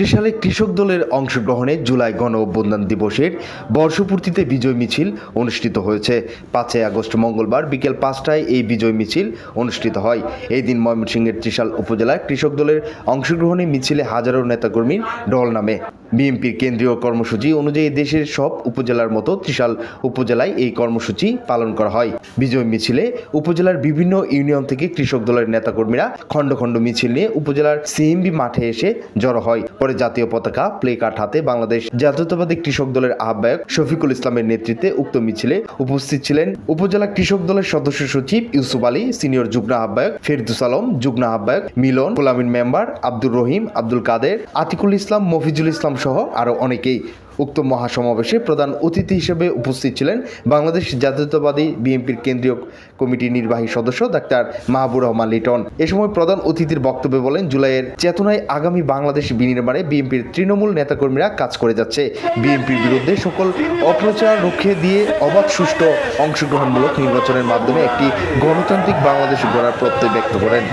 ত্রিশালে কৃষক দলের অংশগ্রহণে জুলাই গণ অভ্যুত্থান দিবসের বর্ষপূর্তিতে বিজয় মিছিল অনুষ্ঠিত হয়েছে। পাঁচই আগস্ট মঙ্গলবার বিকেল পাঁচটায় এই বিজয় মিছিল অনুষ্ঠিত হয়। এই দিন ময়মনসিংহের ত্রিশাল উপজেলায় কৃষক দলের অংশগ্রহণে মিছিলে হাজারো নেতাকর্মীর ঢল নামে। বিএনপির কেন্দ্রীয় কর্মসূচি অনুযায়ী দেশের সব উপজেলার মতো ত্রিশাল উপজেলায় এই কর্মসূচি পালন করা হয়। বিজয় মিছিলে উপজেলার বিভিন্ন ইউনিয়ন থেকে কৃষক দলের নেতাকর্মীরা খণ্ড খণ্ড মিছিল নিয়ে উপজেলার সিএমবি মাঠে এসে জড়ো হয়। পরে জাতীয় পতাকা, প্লে কার্ড হাতে বাংলাদেশ জাতীয়তাবাদী কৃষক দলের আহ্বায়ক শফিকুল ইসলামের নেতৃত্বে উক্ত মিছিলে উপস্থিত ছিলেন উপজেলা কৃষক দলের সদস্য সচিব ইউসুফ আলী, সিনিয়র যুগ্ম আহ্বায়ক ফেরদুস আলম, যুগ্ম আহ্বায়ক মিলন গোলামিন মেম্বার আব্দুর রহিম, আব্দুল কাদের, আতিকুল ইসলাম, মফিজুল ইসলাম সহ আরও অনেকেই। উক্ত মহাসমাবেশে প্রধান অতিথি হিসেবে উপস্থিত ছিলেন বাংলাদেশ জাতীয়তাবাদী বিএনপির কেন্দ্রীয় কমিটির নির্বাহী সদস্য ডাক্তার মাহবুর রহমান লিটন। এ সময় প্রধান অতিথির বক্তব্যে বলেন, জুলাইয়ের চেতনায় আগামী বাংলাদেশ বিনির্মাণে বিএনপির তৃণমূল নেতাকর্মীরা কাজ করে যাচ্ছে। বিএনপির বিরুদ্ধে সকল অপ্রচার রুখে দিয়ে অবাধ, সুষ্ঠু অংশগ্রহণমূলক নির্বাচনের মাধ্যমে একটি গণতান্ত্রিক বাংলাদেশ গড়ার প্রত্যয় ব্যক্ত করেন।